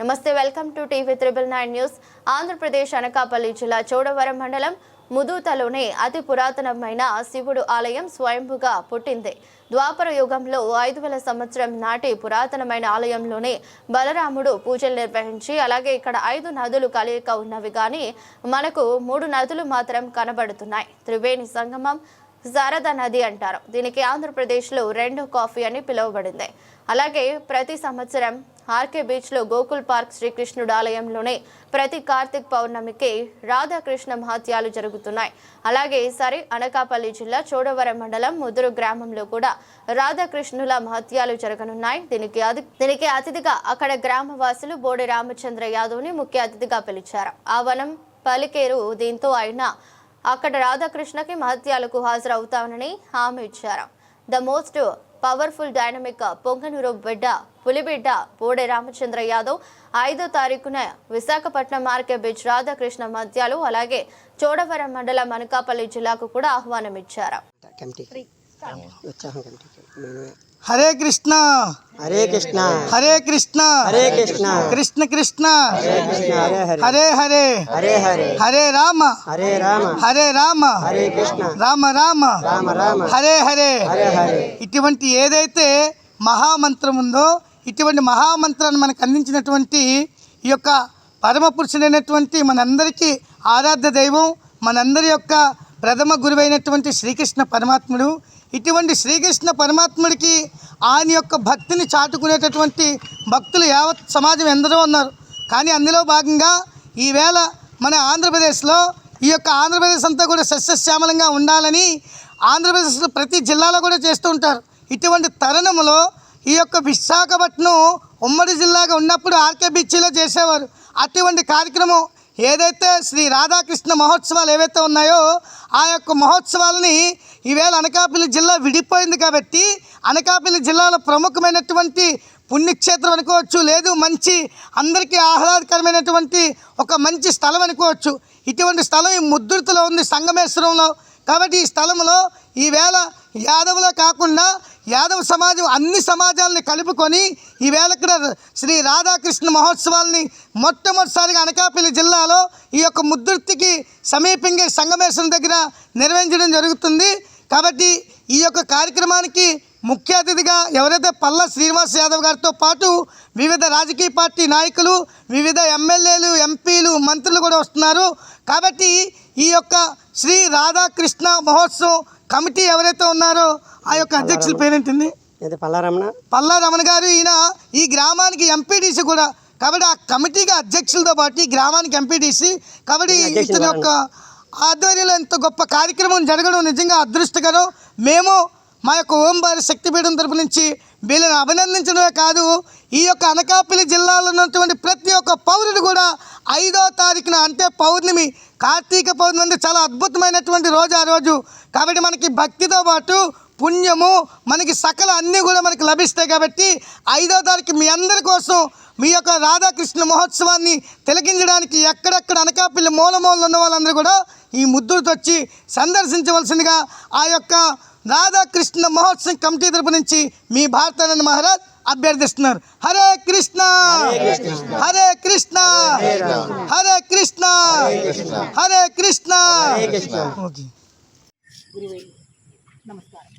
నమస్తే welcome to TV triple nine news. Andhra Pradesh Anakapalli జిల్లా చోడవరం మండలం ముదూతలోనే అతి పురాతనమైన శివుడు ఆలయం స్వయంభుగా పుట్టింది. ద్వాపర యుగంలో ఐదు వేల సంవత్సరం నాటి పురాతనమైన ఆలయంలోనే బలరాముడు పూజలు నిర్వహించి అలాగే ఇక్కడ ఐదు నదులు కలయిక ఉన్నవి కానీ మనకు మూడు నదులు మాత్రం కనబడుతున్నాయి. త్రివేణి సంగమం శారదా నది అంటారు. దీనికి ఆంధ్రప్రదేశ్లో రెండో కాఫీ అని పిలువబడింది. అలాగే ప్రతి సంవత్సరం ఆర్కే బీచ్లో గోకుల్ పార్క్ శ్రీకృష్ణుడు ఆలయంలోనే ప్రతి కార్తీక్ పౌర్ణమికి రాధాకృష్ణ మహత్యాలు జరుగుతున్నాయి. అలాగే ఈసారి అనకాపల్లి జిల్లా చోడవరం మండలం ముదురు గ్రామంలో కూడా రాధాకృష్ణుల మహత్యాలు జరగనున్నాయి. దీనికి దీనికి అతిథిగా అక్కడ గ్రామవాసులు బోడి రామచంద్ర యాదవ్ని ముఖ్య అతిథిగా పిలిచారు. ఆ వనం పలికేరు దీంతో ఆయన అక్కడ రాధాకృష్ణకి మహత్యాలకు హాజరవుతానని హామీ ఇచ్చారు. The most powerful dynamic Punganur బిడ్డ పులిబిడ్డ పోడే రామచంద్ర యాదవ్ ఐదో తారీఖున విశాఖపట్నం ఆర్కే బీచ్ రాధాకృష్ణ మధ్యాలు అలాగే చోడవరం మండలం అనకాపల్లి జిల్లాకు కూడా ఆహ్వానం ఇచ్చారు హరే కృష్ణ. హరే కృష్ణ. హరే కృష్ణ. హరే కృష్ణ. కృష్ణ కృష్ణ. హరే హరే హరే. హరే హరే. హరే హరే. హరే రామ. హరే రామ. హరే రామ. హరే కృష్ణ. రామ రామ. రామ రామ. హరే హరే. హరే హరే. ఇటువంటి ఏదైతే మహామంత్రం ఉందో ఇటువంటి మహామంత్రాన్ని మనకు అందించినటువంటి ఈ యొక్క పరమ పురుషుడైనటువంటి మనందరికీ ఆరాధ్య దైవం మనందరి యొక్క ప్రథమ గురువైనటువంటి శ్రీకృష్ణ పరమాత్ముడు ఇటువంటి శ్రీకృష్ణ పరమాత్ముడికి ఆయన యొక్క భక్తిని చాటుకునేటటువంటి భక్తులు యావత్ సమాజం ఎందరో ఉన్నారు. కానీ అందులో భాగంగా ఈవేళ మన ఆంధ్రప్రదేశ్లో ఈ యొక్క ఆంధ్రప్రదేశ్ అంతా కూడా సస్యశ్యామలంగా ఉండాలని ఆంధ్రప్రదేశ్లో ప్రతి జిల్లాలో కూడా చేస్తూ ఉంటారు. ఇటువంటి తరుణంలో ఈ యొక్క విశాఖపట్నం ఉమ్మడి జిల్లాగా ఉన్నప్పుడు ఆర్కే బీచ్లో చేసేవారు. అటువంటి కార్యక్రమం ఏదైతే శ్రీ రాధాకృష్ణ మహోత్సవాలు ఏవైతే ఉన్నాయో ఆ యొక్క మహోత్సవాలని ఈవేళ అనకాపల్లి జిల్లా విడిపోయింది కాబట్టి అనకాపల్లి జిల్లాలో ప్రముఖమైనటువంటి పుణ్యక్షేత్రం అనుకోవచ్చు లేదు మంచి అందరికీ ఆహ్లాదకరమైనటువంటి ఒక మంచి స్థలం అనుకోవచ్చు. ఇటువంటి స్థలం ఈ ముద్దుర్తిలో ఉంది సంగమేశ్వరంలో. కాబట్టి ఈ స్థలంలో ఈవేళ యాదవులో కాకుండా యాదవ సమాజం అన్ని సమాజాలని కలుపుకొని ఈవేళ ఇక్కడ శ్రీ రాధాకృష్ణ మహోత్సవాల్ని మొట్టమొదటిసారిగా అనకాపల్లి జిల్లాలో ఈ యొక్క ముద్దుర్తికి సమీపంగా సంగమేశ్వరం దగ్గర నిర్వహించడం జరుగుతుంది. కాబట్టి ఈ యొక్క కార్యక్రమానికి ముఖ్య అతిథిగా ఎవరైతే పల్ల శ్రీనివాస్ యాదవ్ గారితో పాటు వివిధ రాజకీయ పార్టీ నాయకులు వివిధ ఎమ్మెల్యేలు ఎంపీలు మంత్రులు కూడా వస్తున్నారు. కాబట్టి ఈ యొక్క శ్రీ రాధాకృష్ణ మహోత్సవం కమిటీ ఎవరైతే ఉన్నారో ఆ యొక్క అధ్యక్షుల పేరేంటింది? ఇది పల్లారమణ పల్లా రమణ గారు ఈయన ఈ గ్రామానికి ఎంపీటీసీ కూడా కాబట్టి ఆ కమిటీకి అధ్యక్షులతో పాటు ఈ గ్రామానికి ఎంపీటీసీ కాబట్టి ఇతని యొక్క ఆధ్వర్యంలో ఇంత గొప్ప కార్యక్రమం జరగడం నిజంగా అదృష్టకరం. మేము మా యొక్క ఓంబారి శక్తిపీఠం తరపు నుంచి వీళ్ళని అభినందించడమే కాదు ఈ యొక్క అనకాపల్లి జిల్లాలో ఉన్నటువంటి ప్రతి ఒక్క పౌరుడు కూడా ఐదో తారీఖున అంటే పౌర్ణమి కార్తీక పౌర్ణమి చాలా అద్భుతమైనటువంటి రోజు ఆ రోజు. కాబట్టి మనకి భక్తితో పాటు పుణ్యము మనకి సకల అన్నీ కూడా మనకి లభిస్తాయి కాబట్టి ఐదో తారీఖు మీ అందరి కోసం మీ యొక్క రాధాకృష్ణ మహోత్సవాన్ని తిలకించడానికి ఎక్కడెక్కడ అనకాపల్లి మూల మూలలో ఉన్న వాళ్ళందరూ కూడా ఈ ముద్దులతో వచ్చి సందర్శించవలసిందిగా ఆ యొక్క రాధాకృష్ణ మహోత్సవం కమిటీ తరపు నుంచి మీ Bharatananda Maharaj అభ్యర్థిస్తున్నారు hare Krishna hare Krishna hare Krishna hare Krishna okay గురువే నమస్కారం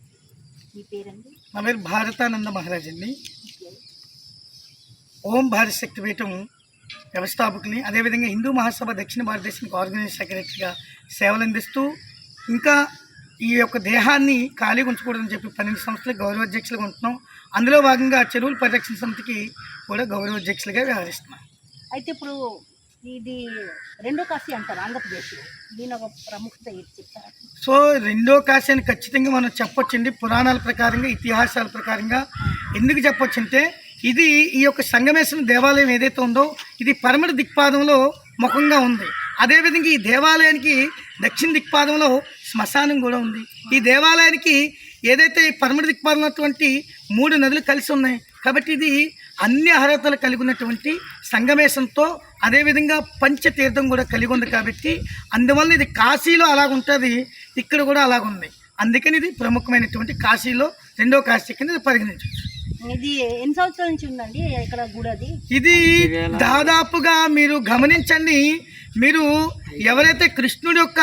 మీ పేరండి? నా పేరు భారతానంద మహారాజ్ అండి. ఓం భారత్ శక్తిపీఠం వ్యవస్థాపకుని అదేవిధంగా హిందూ మహాసభ దక్షిణ భారతదేశానికి ఆర్గనైజ్ సెక్రటరీగా సేవలు అందిస్తూ ఇంకా ఈ యొక్క దేహాన్ని ఖాళీగా ఉంచకూడదని చెప్పి పన్నెండు సంస్థలకు గౌరవాధ్యక్షులుగా ఉంటున్నాం. అందులో భాగంగా చెరువుల పరిరక్షణ సమితికి కూడా గౌరవాధ్యక్షులుగా వ్యవహరిస్తున్నాం. అయితే ఇప్పుడు ఇది రెండో కాశీ అంటారు ఆంధ్రప్రదేశ్లో. దీని ఒక ప్రముఖత చెప్తారా? సో రెండో కాశీ అని ఖచ్చితంగా మనం చెప్పొచ్చండి. పురాణాల ప్రకారంగా ఇతిహాసాల ప్రకారంగా ఎందుకు చెప్పొచ్చు అంటే ఇది ఈ యొక్క సంగమేశ్వరం దేవాలయం ఏదైతే ఉందో ఇది పరమటి దిక్పాదంలో ముఖంగా ఉంది. అదేవిధంగా ఈ దేవాలయానికి దక్షిణ దిక్పాదంలో శ్మశానం కూడా ఉంది. ఈ దేవాలయానికి ఏదైతే ఈ పరమటి దిక్పాదం ఉన్నటువంటి మూడు నదులు కలిసి ఉన్నాయి కాబట్టి ఇది అన్ని అర్హతలు కలిగి ఉన్నటువంటి సంగమేశంతో అదేవిధంగా పంచతీర్థం కూడా కలిగి ఉంది కాబట్టి అందువల్ల ఇది కాశీలో అలాగుంటుంది ఇక్కడ కూడా అలాగుంది అందుకని ఇది ప్రముఖమైనటువంటి కాశీలో రెండో కాశీ కింద ఇది పరిగణించవచ్చు. ఇది ఎన్ని సంవత్సరాల నుంచి ఉందండి ఇక్కడ గుడి అది ఇది దాదాపుగా మీరు గమనించండి మీరు ఎవరైతే కృష్ణుడి యొక్క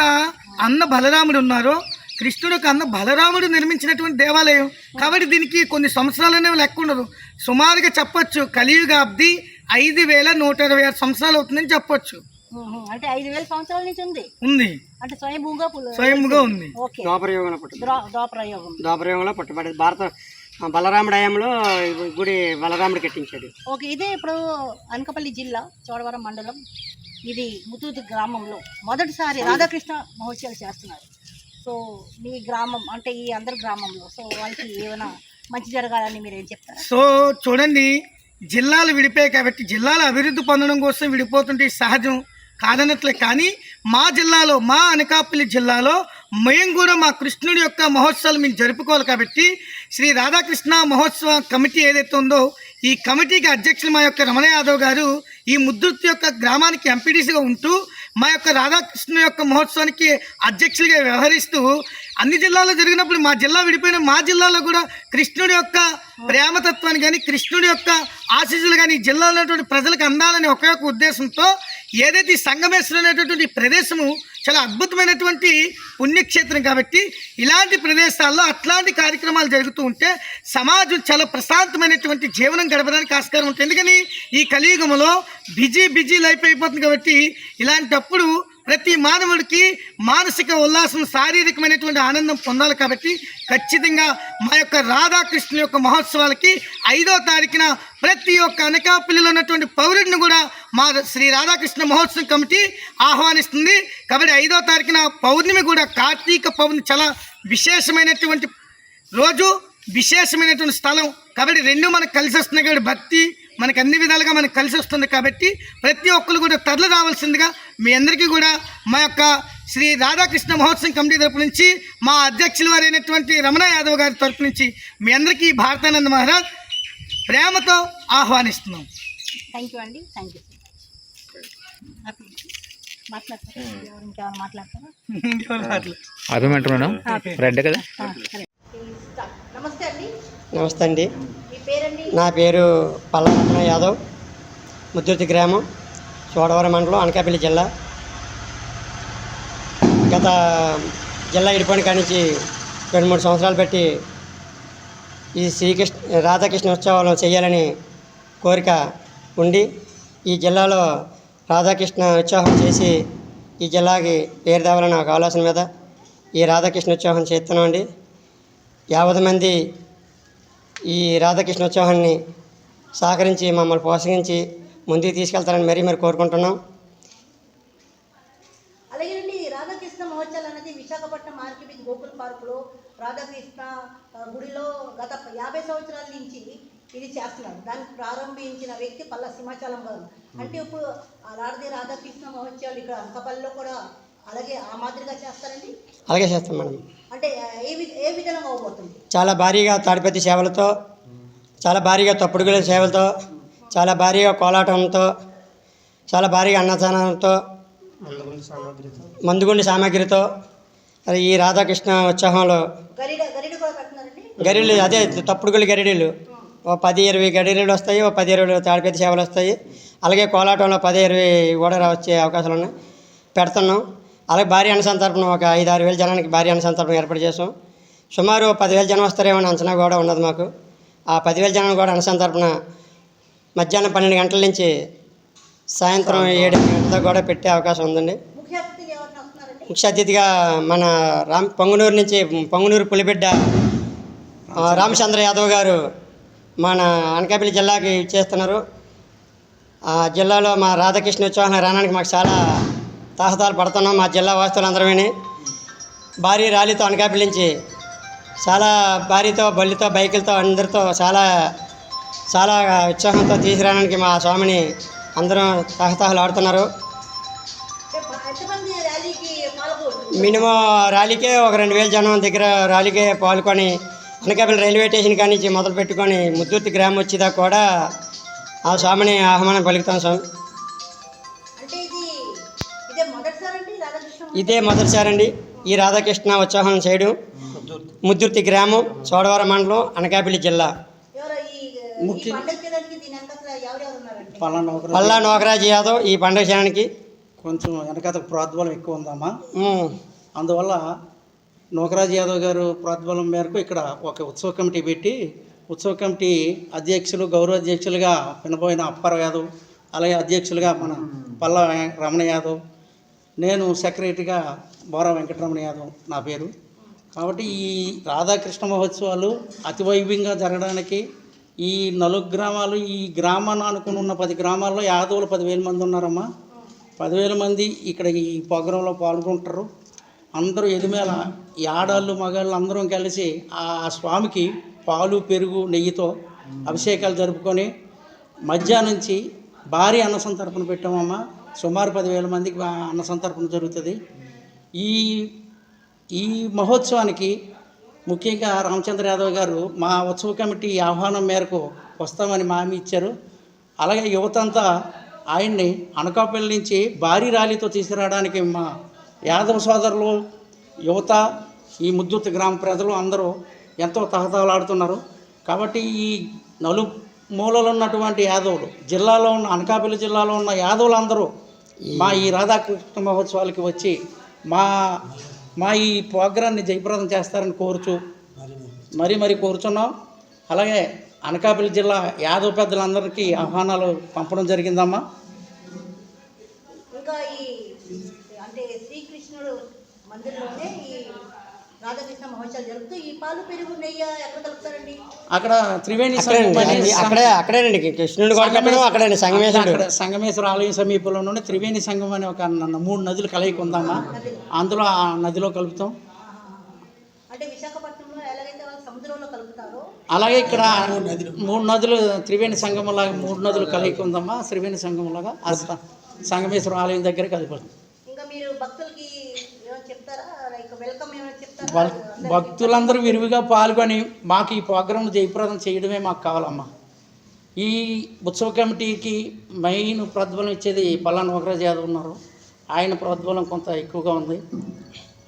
అన్న బలరాముడు ఉన్నారో కృష్ణుడి యొక్క అన్న బలరాముడు నిర్మించినటువంటి దేవాలయం. కాబట్టి దీనికి కొన్ని సంవత్సరాలు అనేవి లెక్క ఉండదు. సుమారుగా చెప్పొచ్చు. కలియుగాబ్ది ఐదు వేల నూట ఇరవై ఆరు సంవత్సరాలు అవుతుందని చెప్పొచ్చు. అంటే ఐదు వేల సంవత్సరాల నుంచి ఉంది? ఉంది. అంటే స్వయంభూగా స్వయంగా ఉంది. ఓకే. ద్వాపరయుగంలో ద్వాపరయోగం. ద్వాపరయుగంలో పుట్టబడింది భారత బలరాముడు హయాంలో గుడి బలరాముడు కట్టించాడు. ఓకే ఇదే ఇప్పుడు అనకాపల్లి జిల్లా చోడవరం మండలం. ఇది ముతూతు గ్రామంలో మొదటిసారి రాధాకృష్ణ మహోత్సవాలు చేస్తున్నారు. సో మీ గ్రామం అంటే ఈ అందరి గ్రామంలో సో వాళ్ళకి ఏమైనా మంచి జరగాలని మీరు ఏం చెప్తారు? సో చూడండి జిల్లాలు విడిపోయాయి కాబట్టి జిల్లాలు అభివృద్ధి పొందడం కోసం విడిపోతుంటే సహజం కాదనట్లే. కానీ మా జిల్లాలో మా అనకాపల్లి జిల్లాలో మేము కూడా మా కృష్ణుడి యొక్క మహోత్సవాలు మేము జరుపుకోవాలి కాబట్టి శ్రీ రాధాకృష్ణ మహోత్సవ కమిటీ ఏదైతే ఉందో ఈ కమిటీకి అధ్యక్షులు మా యొక్క రమణ యాదవ్ గారు ఈ ముద్దుర్తి యొక్క గ్రామానికి ఎంపీడీసీగా ఉంటూ మా యొక్క రాధాకృష్ణ యొక్క మహోత్సవానికి అధ్యక్షులుగా వ్యవహరిస్తూ అన్ని జిల్లాల్లో జరిగినప్పుడు మా జిల్లా విడిపోయిన మా జిల్లాలో కూడా కృష్ణుడి యొక్క ప్రేమతత్వాన్ని కానీ కృష్ణుడి యొక్క ఆశీస్సులు కానీ ఈ జిల్లాలో ఉన్నటువంటి ప్రజలకు అందాలని ఒకే ఒక ఉద్దేశంతో ఏదైతే ఈ సంగమేశ్వరం అనేటటువంటి ప్రదేశము చాలా అద్భుతమైనటువంటి పుణ్యక్షేత్రం కాబట్టి ఇలాంటి ప్రదేశాల్లో అట్లాంటి కార్యక్రమాలు జరుగుతూ ఉంటే సమాజం చాలా ప్రశాంతమైనటువంటి జీవనం గడపడానికి ఆస్కారం ఉంటుంది. ఎందుకని? ఈ కలియుగంలో బిజీ బిజీ లైఫ్ అయిపోతుంది కాబట్టి ఇలాంటప్పుడు ప్రతి మానవుడికి మానసిక ఉల్లాసం శారీరకమైనటువంటి ఆనందం పొందాలి కాబట్టి ఖచ్చితంగా మా యొక్క రాధాకృష్ణ యొక్క మహోత్సవాలకి ఐదో తారీఖున ప్రతి ఒక్క అనకాపల్లిలో ఉన్నటువంటి పౌరుడిని కూడా మా శ్రీ రాధాకృష్ణ మహోత్సవం కమిటీ ఆహ్వానిస్తుంది. కాబట్టి ఐదో తారీఖున పౌర్ణమి కూడా కార్తీక పౌర్ణమి చాలా విశేషమైనటువంటి రోజు విశేషమైనటువంటి స్థలం. కాబట్టి రెండు మనకు కలిసి వస్తున్నాయి కాబట్టి భక్తి మనకు అన్ని విధాలుగా మనకు కలిసి వస్తుంది కాబట్టి ప్రతి ఒక్కరు కూడా తరలి రావాల్సిందిగా మీ అందరికీ కూడా మా యొక్క శ్రీ రాధాకృష్ణ మహోత్సవం కమిటీ తరపు నుంచి మా అధ్యక్షులు వారైనటువంటి రమణ యాదవ్ గారి తరపు నుంచి మీ అందరికీ భారతానంద మహారాజ్ ప్రేమతో ఆహ్వానిస్తున్నాం. థ్యాంక్ యూ అండి. Thank you madam? రెడ్ కదా? నమస్తే అండి. నమస్తే అండి. మీ పేరండి? నా పేరు పల్లరత్న యాదవ్ ముద్దుర్తి గ్రామం చోడవరం మండలం అనకాపల్లి జిల్లా. గత జిల్లా ఇడిపోయిన కానించి రెండు మూడు సంవత్సరాలు పెట్టి ఈ శ్రీకృష్ణ రాధాకృష్ణ ఉత్సవాలను చేయాలని కోరిక ఉండి ఈ జిల్లాలో రాధాకృష్ణ ఉత్సవం చేసి ఈ జిల్లాకి పేరు తేవాలని ఒక ఆలోచన మీద ఈ రాధాకృష్ణ ఉత్సవం చేస్తున్నామండి. యావది మంది ఈ రాధాకృష్ణ ఉత్సవాన్ని సహకరించి మమ్మల్ని ప్రోత్సహించి ముందుకు తీసుకెళ్తారని మరీ మరి కోరుకుంటున్నాం. అలాగేనండి రాధాకృష్ణ మహోత్సవాలు అనేది విశాఖపట్నం ఆర్కిబీచ్ గోకుల్ పార్కులో రాధాకృష్ణ గుడిలో గత యాభై సంవత్సరాల నుంచి ఇది చేస్తున్నారు దాన్ని ప్రారంభించిన వ్యక్తి పల్ల సింహాచలం గారు. అంటే ఇప్పుడు రాధే రాధాకృష్ణ మహోత్సవాలు ఇక్కడ అంకపల్లిలో కూడా అలాగే ఆ మాదిరిగా చేస్తారండి? అలాగే చేస్తాం మేడం. అంటే ఏ ఏ విధంగా అవబోతుంది చాలా భారీగా తాడిపత్రి సేవలతో చాలా భారీగా తప్పుడుగుల సేవలతో చాలా భారీగా కోలాటంతో చాలా భారీగా అన్నదానంతో మందుగుండి సామాగ్రితో. ఈ రాధాకృష్ణ ఉత్సవంలో గరిడలు అదే తప్పుడుగులు గరిడలు ఓ పది ఇరవై గరిడలు వస్తాయి. ఓ పది ఇరవై తాడిపత్రి సేవలు వస్తాయి. అలాగే కోలాటంలో పది ఇరవై కూడా వచ్చే అవకాశాలు ఉన్నాయి. పెడుతున్నాం. అలాగే భారీ అన్నసంతర్పణ ఒక ఐదు ఆరు వేల జనానికి భారీ అన్నసంతర్పణ ఏర్పాటు చేసాం సుమారు పదివేల జనం వస్తారేమో అని అంచనా కూడా ఉన్నది మాకు. ఆ పదివేల జనం కూడా అన్నసంతర్పణ మధ్యాహ్నం పన్నెండు గంటల నుంచి సాయంత్రం ఏడు గంటల కూడా పెట్టే అవకాశం ఉందండి. ముఖ్య అతిథిగా మన రామ్ పొంగునూరు నుంచి పొంగునూరు పులిబిడ్డ రామచంద్ర యాదవ్ గారు మన అనకాపల్లి జిల్లాకి చేస్తున్నారు. ఆ జిల్లాలో మా రాధాకృష్ణ ఉత్సవం రావడానికి మాకు చాలా తాహతాలు పడుతున్నాం మా జిల్లా వాస్తులందరమని భారీ ర్యాలీతో అనకాపల్లి నుంచి చాలా భారీతో బళ్ళితో బైకులతో అందరితో చాలా చాలా ఉత్సాహంతో తీసుకురావడానికి మా స్వామిని అందరం తహతహలు ఆడుతున్నారు. మినిమం ర్యాలీకే ఒక రెండు వేల జనం దగ్గర ర్యాలీకే పాల్గొని అనకాపల్లి రైల్వే స్టేషన్ కాడి నుంచి మొదలు పెట్టుకొని ముద్దుర్తి గ్రామం వచ్చేదాకా కూడా ఆ స్వామిని ఆహ్వానం పలుకుతాం స్వామి. అంటే ఇది ఇదే మొదటిసారి అండి రాధాకృష్ణ ఇదే మొదటిసారి అండి ఈ రాధాకృష్ణ ఉత్సవం చేయడం. ముద్దుర్తి గ్రామం చోడవరం మండలం అనకాపల్లి జిల్లా. పల్లా నోకరాజు. యాదవ్ ఈ పండుగ చేయడానికి. కొంచెం వెనకాత ప్రోద్బలం ఎక్కువ ఉందమ్మా. అందువల్ల నూకరాజ్ యాదవ్ గారు ప్రోద్బలం మేరకు ఇక్కడ ఒక ఉత్సవ కమిటీ పెట్టి ఉత్సవ కమిటీ అధ్యక్షులు గౌరవ అధ్యక్షులుగా వినబోయిన అప్పారావు యాదవ్ అలాగే అధ్యక్షులుగా మన పల్ల రమణ యాదవ్ నేను సెక్రటరీగా బోరా వెంకటరమణ యాదవ్ నా పేరు. కాబట్టి ఈ రాధాకృష్ణ మహోత్సవాలు అతివైభవంగా జరగడానికి ఈ నలుగు గ్రామాలు ఈ గ్రామాన్ని అనుకుని ఉన్న పది గ్రామాల్లో యాదవులు పదివేల మంది ఉన్నారమ్మా. పదివేల మంది ఇక్కడ ఈ ప్రోగ్రాంలో పాల్గొంటారు. అందరూ ఎదుమేల ఆడాళ్ళు మగాళ్ళు అందరం కలిసి ఆ స్వామికి పాలు పెరుగు నెయ్యితో అభిషేకాలు జరుపుకొని మధ్యాహ్నం నుంచి భారీ అన్న సంతర్పణ పెట్టామమ్మా. సుమారు పదివేల మందికి అన్న సంతర్పణ జరుగుతుంది. ఈ ఈ మహోత్సవానికి ముఖ్యంగా రామచంద్ర యాదవ్ గారు మా ఉత్సవ కమిటీ ఆహ్వానం మేరకు వస్తామని హామీ ఇచ్చారు. అలాగే యువతంతా ఆయన్ని అనకాపల్లి నుంచి భారీ ర్యాలీతో తీసుకురావడానికి మా యాదవ సోదరులు యువత ఈ ముద్దుత్ గ్రామ ప్రజలు అందరూ ఎంతో తహతహలాడుతున్నారు. కాబట్టి ఈ నలు మూలలో ఉన్నటువంటి యాదవులు జిల్లాలో ఉన్న అనకాపల్లి జిల్లాలో ఉన్న యాదవులు అందరూ మా ఈ రాధాకృష్ణ మహోత్సవాలకి వచ్చి మా మా ఈ ప్రోగ్రాన్ని జయప్రదం చేస్తారని కోరుచు మరీ మరీ కోరుచున్నాం. అలాగే అనకాపల్లి జిల్లా యాదవ పెద్దలందరికీ ఆహ్వానాలు పంపడం జరిగిందమ్మా. మందిరంలోనే ఈ రాధాకృష్ణ మహోత్సవాలు జరుపుతూ ఈ పాలు పెరుగు నెయ్యి ఎక్కడ కలుపుతారండి? అక్కడ త్రివేణి అక్కడే అక్కడేనండి కృష్ణుడు కూడా పెట్టడం అక్కడేనండి సంగమేశ్వరుడు. అక్కడ సంగమేశ్వర ఆలయం సమీపంలోనే త్రివేణి సంగమం అనే ఒక న- మూడు నదులు కలయిక ఉందమ్మా అందులో ఆ నదిలో కలుపుతాం. అంటే విశాఖపట్నంలో ఎలాగైతే వాళ్ళు సముద్రంలో కలుపుతారో? అలాగే ఇక్కడ మూడు నదులు. త్రివేణి సంగమం లాగా మూడు నదులు కలయిక ఉందమ్మా త్రివేణి సంగమం లాగా సంగమేశ్వర ఆలయం దగ్గర కలుపుతాం ఇంకా మీరు భక్తులకి ఏమైనా చెప్తారా లైక్ వెల్కమ్ ఏమైనా చెప్తారా భక్- భక్తులందరూ విరివిగా పాల్గొని మాకు ఈ ప్రోగ్రాం జయప్రదం చేయడమే మాకు కావాలమ్మా. ఈ ఉత్సవ కమిటీకి మెయిన్ ప్రోద్బలం ఇచ్చేది పల్లా నోకరాజ్ యాదవ్ ఉన్నారు. ఆయన ప్రోద్బలం కొంత ఎక్కువగా ఉంది.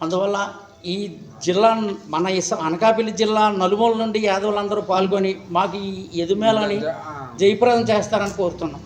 అందువల్ల ఈ జిల్లా మన ఇస అనకాపల్లి జిల్లా నలుమూల నుండి యాదవులందరూ పాల్గొని మాకు ఈ ఎదుమేళని జయప్రదం చేస్తారని కోరుతున్నాం.